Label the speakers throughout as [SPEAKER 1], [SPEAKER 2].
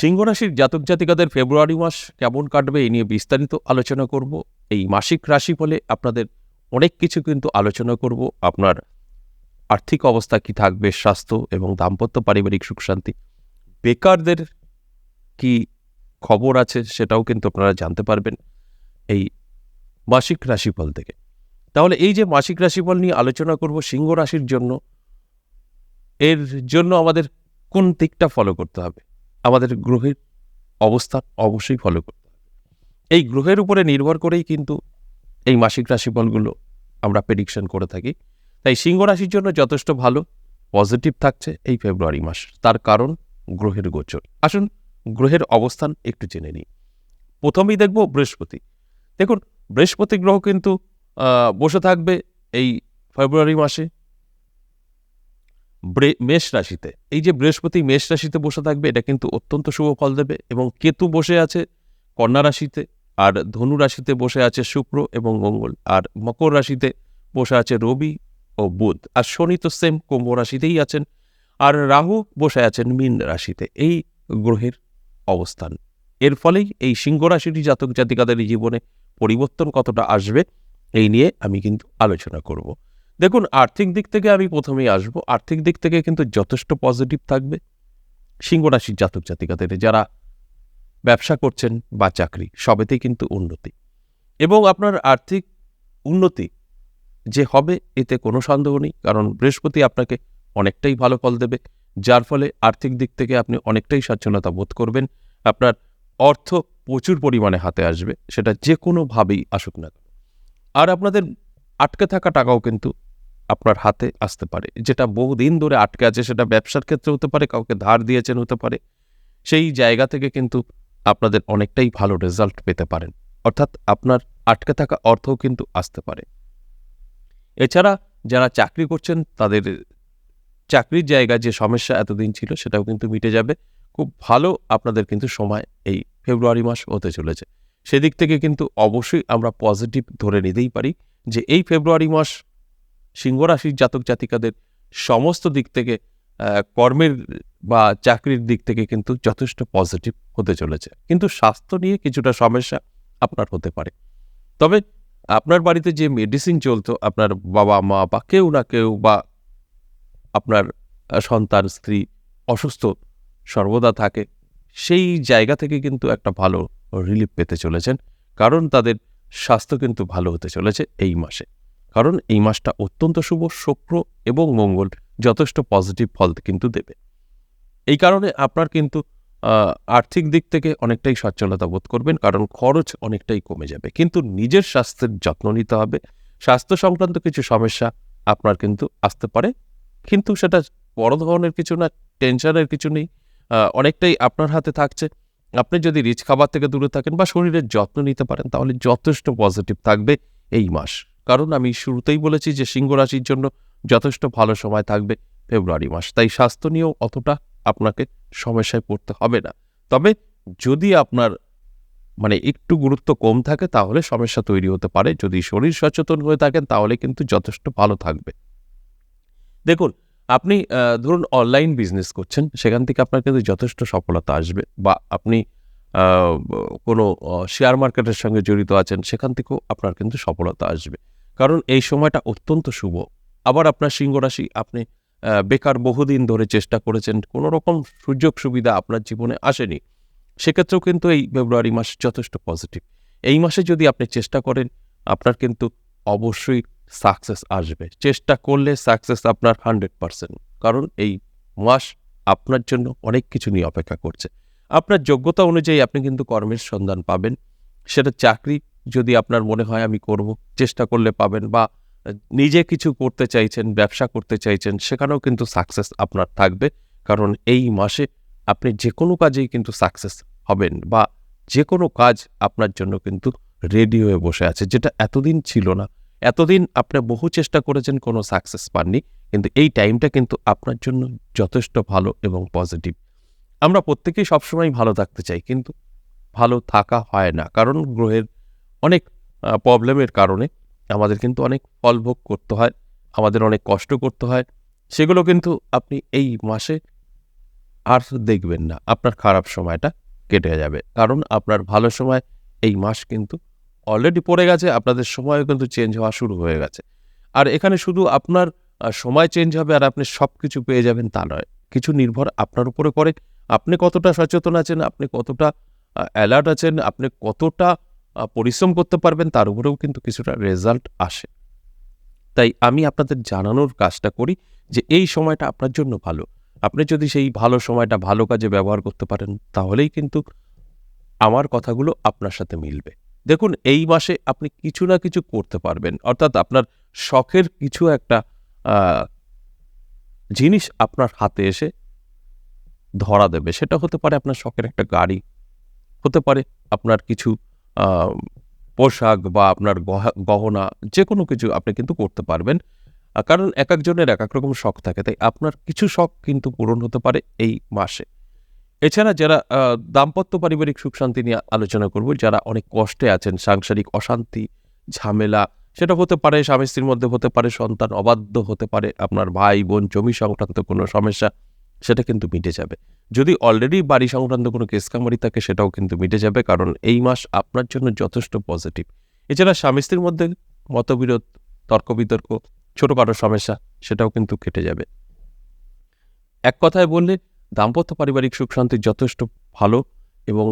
[SPEAKER 1] সিংহ রাশির জাতক জাতিকাদের ফেব্রুয়ারি মাস কেমন কাটবে এই নিয়ে বিস্তারিত আলোচনা করব। এই মাসিক রাশি ফলে আপনাদের অনেক কিছু কিন্তু আলোচনা করব। আপনার আর্থিক অবস্থা কি থাকবে, স্বাস্থ্য এবং দাম্পত্য পারিবারিক সুখ শান্তি, বেকারদের কি খবর আছে সেটাও কিন্তু আপনারা জানতে পারবেন এই মাসিক রাশিফল থেকে। তাহলে এই যে মাসিক রাশিফল নিয়ে আলোচনা করব সিংহ রাশির জন্য, এর জন্য আমাদের কোন দিকটা ফলো করতে হবে? আমাদের গ্রহের অবস্থান অবশ্যই ফলো করতে হবে। এই গ্রহের উপরে নির্ভর করেই কিন্তু এই মাসিক রাশিফলগুলো আমরা প্রেডিকশন করে থাকি। তাই সিংহ রাশির জন্য যথেষ্ট ভালো পজিটিভ থাকছে এই ফেব্রুয়ারি মাস। তার কারণ গ্রহের গোচর। আসুন গ্রহের অবস্থান একটু জেনে নিই। প্রথমেই দেখব বৃহস্পতি। দেখুন, বৃহস্পতি গ্রহ কিন্তু বসে থাকবে এই ফেব্রুয়ারি মাসে। মেষ রাশিতে। এই যে বৃহস্পতি মেষ রাশিতে বসে থাকবে, এটা কিন্তু অত্যন্ত শুভ ফল দেবে এবং কেতু বসে আছে কন্যা রাশিতে, আর ধনু রাশিতে বসে আছে শুক্র এবং মঙ্গল, আর মকর রাশিতে বসে আছে রবি ও বুধ, আর শনি তো সেম কুম্ভ রাশিতেই আছেন, আর রাহু বসে আছেন মীন রাশিতে। এই গ্রহের অবস্থান। এর ফলেই এই সিংহ রাশির জাতক জাতিকাদের জীবনে পরিবর্তন কতটা আসবে, এই নিয়ে আমি কিন্তু আলোচনা করব। দেখুন, আর্থিক দিক থেকে আমি প্রথমেই আসব। আর্থিক দিক থেকে কিন্তু যথেষ্ট পজিটিভ থাকবে সিংহ রাশির জাতক জাতিকাদের যারা ব্যবসা করছেন বা চাকরি, সবেতেই কিন্তু উন্নতি। এবং আপনার আর্থিক উন্নতি যে হবে, এতে কোনো সন্দেহ নেই, কারণ বৃহস্পতি আপনাকে অনেকটাই ভালো ফল দেবে, যার ফলে আর্থিক দিক থেকে আপনি অনেকটাই স্বাচ্ছন্দ্যতা বোধ করবেন, আপনার অর্থ প্রচুর পরিমাণে হাতে আসবে, সেটা যে কোনোভাবেই আসুক না আর আপনাদের আটকে থাকা টাকাও কিন্তু আপনার হাতে আসতে পারে। যেটা বহুদিন ধরে আটকে আছে, সেটা ব্যবসার ক্ষেত্রে হতে পারে, কাউকে ধার দিয়েছেন হতে পারে। সেই জায়গা থেকে কিন্তু আপনাদের অনেকটাই ভালো রেজাল্ট পেতে পারেন। অর্থাৎ আপনার আটকে থাকা অর্থও কিন্তু আসতে পারে। এছাড়া যারা চাকরি করছেন, তাদের চাকরির জায়গায় যে সমস্যা এতদিন ছিল, সেটাও কিন্তু মিটে যাবে। খুব ভালো আপনাদের কিন্তু সময় এই ফেব্রুয়ারি মাস হতে চলেছে। সেদিক থেকে কিন্তু অবশ্যই আমরা পজিটিভ ধরে নিতেই পারি যে এই ফেব্রুয়ারি মাস সিংহ রাশির জাতক জাতিকাদের সমস্ত দিক থেকে কর্মের বা চাকরির দিক থেকে কিন্তু যথেষ্ট পজিটিভ হতে চলেছে। কিন্তু স্বাস্থ্য নিয়ে কিছুটা সমস্যা আপনার হতে পারে। তবে আপনার বাড়িতে যে মেডিসিন চলতো, আপনার বাবা মা বা কেউ না কেউ বা আপনার সন্তান, স্ত্রী অসুস্থ সর্বদা থাকে, সেই জায়গা থেকে কিন্তু একটা ভালো রিলিফ পেতে চলেছেন। কারণ তাদের স্বাস্থ্য কিন্তু ভালো হতে চলেছে এই মাসে। কারণ এই মাসটা অত্যন্ত শুভ, শুক্র এবং মঙ্গল যথেষ্ট পজিটিভ ফল কিন্তু দেবে। এই কারণে আপনার কিন্তু আর্থিক দিক থেকে অনেকটাই সচ্ছলতা বোধ করবেন, কারণ খরচ অনেকটাই কমে যাবে। কিন্তু নিজের স্বাস্থ্যের যত্ন নিতে হবে। স্বাস্থ্য সংক্রান্ত কিছু সমস্যা আপনার কিন্তু আসতে পারে। কিন্তু সেটা বড় ধরনের কিছু না টেনশনের কিছু নেই। অনেকটাই আপনার হাতে থাকছে। আপনি যদি রিচ খাবার থেকে দূরে থাকেন বা শরীরের যত্ন নিতে পারেন, তাহলে যথেষ্ট পজিটিভ থাকবে এই মাস। কারণ আমি শুরুতেই বলেছি যে সিংহ রাশির জন্য যথেষ্ট ভালো সময় থাকবে ফেব্রুয়ারি মাস। তাই স্বাস্থ্য নিয়েও অতটা আপনাকে সমস্যায় পড়তে হবে না। তবে যদি আপনার মানে একটু গুরুত্ব কম থাকে, তাহলে সমস্যা তৈরি হতে পারে। যদি শরীর সচেতন হয়ে থাকেন, তাহলে কিন্তু যথেষ্ট ভালো থাকবে। দেখুন, আপনি ধরুন অনলাইন বিজনেস করছেন, সেখান থেকে আপনার কিন্তু যথেষ্ট সফলতা আসবে বা আপনি কোনো শেয়ার মার্কেটের সঙ্গে জড়িত আছেন, সেখান থেকেও আপনার কিন্তু সফলতা আসবে। কারণ এই সময়টা অত্যন্ত শুভ। আবার আপনার সিংহ রাশি, আপনি বেকার বহুদিন ধরে চেষ্টা করেছেন, কোনো রকম সুযোগ সুবিধা আপনার জীবনে আসেনি। সেক্ষেত্রেও কিন্তু এই ফেব্রুয়ারি মাস যথেষ্ট পজিটিভ এই মাসে যদি আপনি চেষ্টা করেন, আপনার কিন্তু অবশ্যই সাকসেস আসবে। চেষ্টা করলে সাকসেস আপনার হান্ড্রেড পারসেন্ট কারণ এই মাস আপনার জন্য অনেক কিছু নিয়ে অপেক্ষা করছে। আপনার যোগ্যতা অনুযায়ী আপনি কিন্তু কর্মের সন্ধান পাবেন। সেটা চাকরি যদি আপনার মনে হয় আমি করব, চেষ্টা করলে পাবেন বা নিজে কিছু করতে চাইছেন, ব্যবসা করতে চাইছেন, সেখানেও কিন্তু সাকসেস আপনার থাকবে। কারণ এই মাসে আপনি যে কোনো কাজেই কিন্তু সাকসেস হবেন বা যে কোনো কাজ আপনার জন্য কিন্তু রেডি হয়ে বসে আছে, যেটা এতদিন ছিল না। এতদিন আপনি বহু চেষ্টা করেছেন, কোনো সাকসেস পাননি। কিন্তু এই টাইমটা কিন্তু আপনার জন্য যথেষ্ট ভালো এবং পজিটিভ আমরা প্রত্যেকেই সবসময় ভালো থাকতে চাই, কিন্তু ভালো থাকা হয় না। কারণ গ্রহের অনেক প্রবলেমের কারণে আমাদের কিন্তু অনেক ফল ভোগ করতে হয়, আমাদের অনেক কষ্ট করতে হয়। সেগুলো কিন্তু আপনি এই মাসে আর দেখবেন না, আপনার খারাপ সময়টা কেটে যাবে। কারণ আপনার ভালো সময় এই মাস কিন্তু অলরেডি পড়ে গেছে, আপনাদের সময়ও কিন্তু চেঞ্জ হওয়া শুরু হয়ে গেছে। আর এখানে শুধু আপনার সময় চেঞ্জ হবে আর আপনি সব কিছু পেয়ে যাবেন তা নয়, কিছু নির্ভর আপনার উপরে করে। আপনি কতটা সচেতন আছেন, আপনি কতটা অ্যালার্ট আছেন, আপনি কতটা পরিশ্রম করতে পারবেন, তার উপরেও কিন্তু কিছুটা রেজাল্ট আসে। তাই আমি আপনাদের জানানোর কাজটা করি যে এই সময়টা আপনার জন্য ভালো। আপনি যদি সেই ভালো সময়টা ভালো কাজে ব্যবহার করতে পারেন, তাহলেই কিন্তু আমার কথাগুলো আপনার সাথে মিলবে। দেখুন, এই মাসে আপনি কিছু না কিছু করতে পারবেন। অর্থাৎ আপনার শখের কিছু একটা জিনিস আপনার হাতে এসে ধরা দেবে। সেটা হতে পারে আপনার শখের একটা গাড়ি, হতে পারে আপনার কিছু পোশাক বা আপনার গহ- গহনা যে কোনো কিছু আপনি কিন্তু করতে পারবেন। কারণ এক একজনের এক এক রকম শখ থাকে, তাই আপনার কিছু শখ কিন্তু পূরণ হতে পারে এই মাসে। এছাড়া যারা দাম্পত্য পারিবারিক সুখ শান্তি নিয়ে আলোচনা করব, যারা অনেক কষ্টে আছেন, সাংসারিক অশান্তি, ঝামেলা, সেটা হতে পারে স্বামী স্ত্রীর মধ্যে হতে পারে সন্তান অবাধ্য হতে পারে, আপনার ভাই বোন জমি সংক্রান্ত কোনো সমস্যা সেটা কিন্তু মিটে যাবে। যদি অলরেডি বাড়ি সংক্রান্ত কোনো কেস কামারি থাকে, সেটাও কিন্তু মিটে যাবে, কারণ এই মাস আপনার জন্য যথেষ্ট পজিটিভ এছাড়া স্বামী স্ত্রীর মধ্যে মতবিরোধ তর্ক বিতর্ক ছোটোখাটো সমস্যা, সেটাও কিন্তু কেটে যাবে। এক কথায় বললে, দাম্পত্য পারিবারিক সুখ শান্তি যথেষ্ট ভালো এবং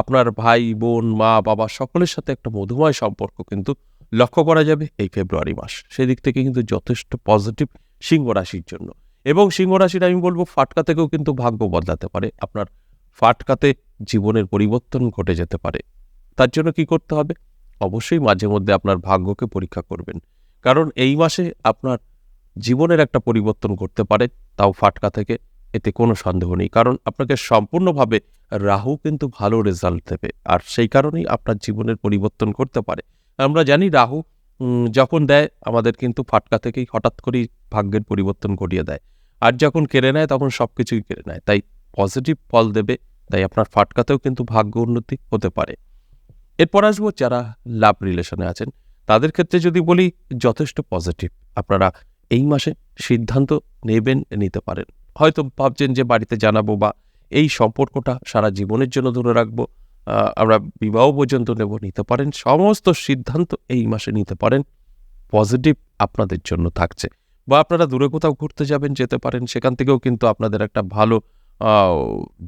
[SPEAKER 1] আপনার ভাই, বোন, মা, বাবা সকলের সাথে একটা মধুময় সম্পর্ক কিন্তু লক্ষ্য করা যাবে এই ফেব্রুয়ারি মাস। সেদিক থেকে কিন্তু যথেষ্ট পজিটিভ সিংহ রাশির জন্য। এবং সিংহ রাশির আমি বলব ফাটকা থেকেও কিন্তু ভাগ্য বদলাতে পারে। আপনার ফাটকাতে জীবনের পরিবর্তন ঘটে যেতে পারে। তার জন্য কি করতে হবে? অবশ্যই মাঝে মধ্যে আপনার ভাগ্যকে পরীক্ষা করবেন। কারণ এই মাসে আপনার জীবনের একটা পরিবর্তন ঘটতে পারে, তাও ফাটকা থেকে। এতে কোনো সন্দেহ নেই। কারণ আপনাকে সম্পূর্ণভাবে রাহু কিন্তু ভালো রেজাল্ট দেবে। আর সেই কারণেই আপনার জীবনের পরিবর্তন করতে পারে। আমরা জানি রাহু যখন দেয়, আমাদের কিন্তু ফাটকা থেকেই হঠাৎ করেই ভাগ্যের পরিবর্তন ঘটিয়ে দেয়। আর যখন কেড়ে নেয়, তখন সব কিছুই কেড়ে নেয়। তাই পজিটিভ ফল দেবে, তাই আপনার ফাটকাতেও কিন্তু ভাগ্য উন্নতি হতে পারে। এরপর আসব যারা লাভ রিলেশনে আছেন, তাদের ক্ষেত্রে যদি বলি, যথেষ্ট পজিটিভ আপনারা এই মাসে সিদ্ধান্ত নেবেন, নিতে পারেন। হয়তো ভাবছেন যে বাড়িতে জানাব বা এই সম্পর্কটা সারা জীবনের জন্য ধরে রাখব আমরা বিবাহ পর্যন্ত নেব, নিতে পারেন। সমস্ত সিদ্ধান্ত এই মাসে নিতে পারেন। পজিটিভ আপনাদের জন্য থাকছে। বা আপনারা দূরে কোথাও ঘুরতে যাবেন, যেতে পারেন, সেখান থেকেও কিন্তু আপনাদের একটা ভালো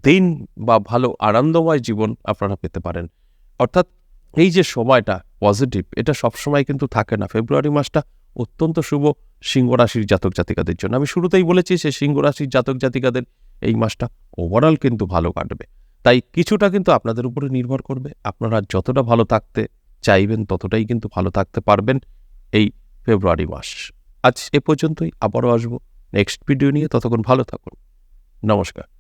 [SPEAKER 1] দিন বা ভালো আনন্দময় জীবন আপনারা পেতে পারেন। অর্থাৎ এই যে সময়টা পজিটিভ এটা সবসময় কিন্তু থাকে না। ফেব্রুয়ারি মাসটা অত্যন্ত শুভ সিংহ রাশির জাতক জাতিকাদের জন্য। আমি শুরুতেই বলেছি যে সিংহ রাশির জাতক জাতিকাদের এই মাসটা ওভারঅল কিন্তু ভালো কাটবে। তাই কিছুটা কিন্তু আপনাদের উপরে নির্ভর করবে। আপনারা যতটা ভালো থাকতে চাইবেন, ততটাই কিন্তু ভালো থাকতে পারবেন এই ফেব্রুয়ারি মাস। আজ এ পর্যন্তই আবারও আসব নেক্সট ভিডিও নিয়ে ততক্ষণ ভালো থাকুন। নমস্কার।